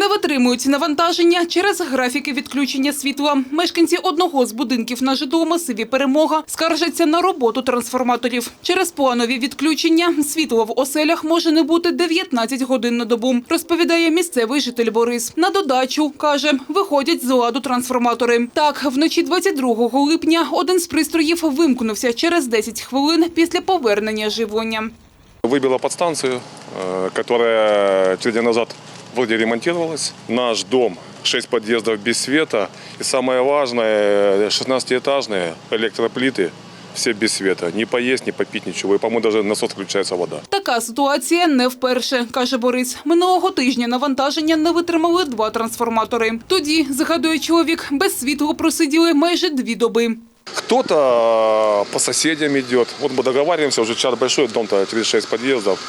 Не витримують навантаження через графіки відключення світла. Мешканці одного з будинків на житломасиві «Перемога» скаржаться на роботу трансформаторів. Через планові відключення світло в оселях може не бути 19 годин на добу, розповідає місцевий житель Борис. На додачу, каже, виходять з ладу трансформатори. Так, вночі 22 липня один з пристроїв вимкнувся через 10 хвилин після повернення живлення. Выбила подстанцию, э, которая три дня назад вроде ремонтировалась. Наш дом, 6 подъездов без света. И самое важное, 16-этажные электроплиты, все без света. Не поесть, не попить, ничего. И, по-моему, даже насос включается вода. Така ситуація не вперше, каже Борис. Минулого тижня навантаження не витримали два трансформатори. Тоді, згадує чоловік, без світла просиділи майже дві доби. Кто-то э, по соседям идет. Вот мы договариваемся, уже чат большой, дом-то 36 подъездов.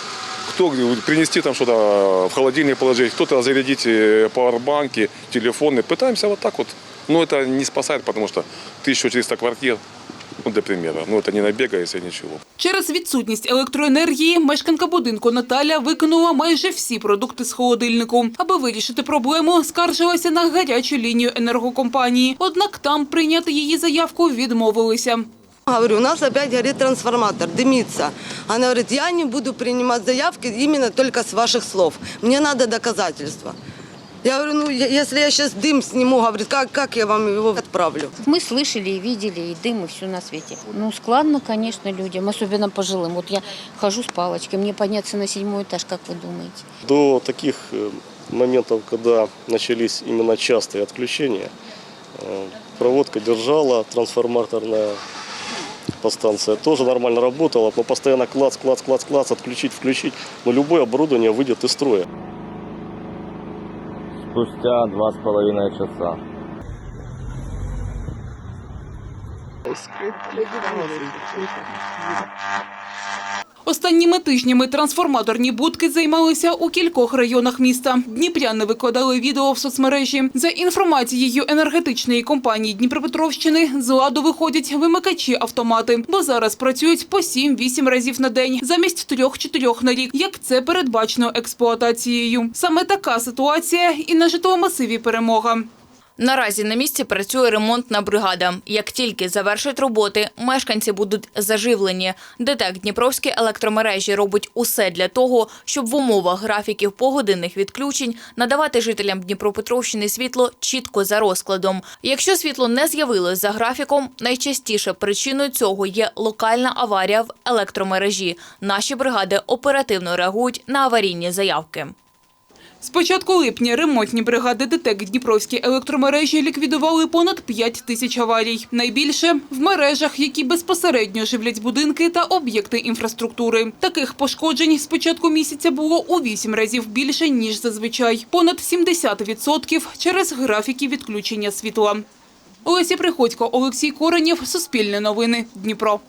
Кто говорит, принести там что-то в холодильник положить, кто-то зарядить э, пауэрбанки, телефоны. Пытаемся вот так вот. Но это не спасает, потому что 1300 квартир, ну, для примера. Ну, это не набегаешься, ничего. Через відсутність електроенергії мешканка будинку Наталя викинула майже всі продукти з холодильнику. Аби вирішити проблему, скаржилася на гарячу лінію енергокомпанії. Однак там прийняти її заявку відмовилися. Говорю, у нас опять горит трансформатор, дымится. Она говорит, я не буду принимать заявки именно только с ваших слов. Мне надо доказательства. Я говорю, ну, если я сейчас дым сниму, говорит, как, как я вам его отправлю? Мы слышали и видели, и дым, и все на свете. Ну, складно, конечно, людям, особенно пожилым. Вот я хожу с палочкой, мне подняться на седьмой этаж, как вы думаете? До таких э, моментов, когда начались именно частые отключения, э, проводка держала, трансформаторная подстанция тоже нормально работала, но постоянно клац, клац, клац, клац, отключить, включить, но любое оборудование выйдет из строя. Спустя два с половиной часа. Останніми тижнями трансформаторні будки займалися у кількох районах міста. Дніпряни викладали відео в соцмережі. За інформацією енергетичної компанії Дніпропетровщини, з ладу виходять вимикачі-автомати, бо зараз працюють по 7-8 разів на день, замість 3-4 на рік, як це передбачено експлуатацією. Саме така ситуація і на житломасиві «Перемога». Наразі на місці працює ремонтна бригада. Як тільки завершать роботи, мешканці будуть заживлені. ДТЕК Дніпровські електромережі робить усе для того, щоб в умовах графіків погодинних відключень надавати жителям Дніпропетровщини світло чітко за розкладом. Якщо світло не з'явилось за графіком, найчастіше причиною цього є локальна аварія в електромережі. Наші бригади оперативно реагують на аварійні заявки. З початку липня ремонтні бригади ДТЕК Дніпровські електромережі ліквідували понад 5 тисяч аварій. Найбільше в мережах, які безпосередньо живлять будинки та об'єкти інфраструктури. Таких пошкоджень з початку місяця було у 8 разів більше, ніж зазвичай. Понад 70% через графіки відключення світла. Олеся Приходько, Олексій Коренєв, Суспільне новини, Дніпро.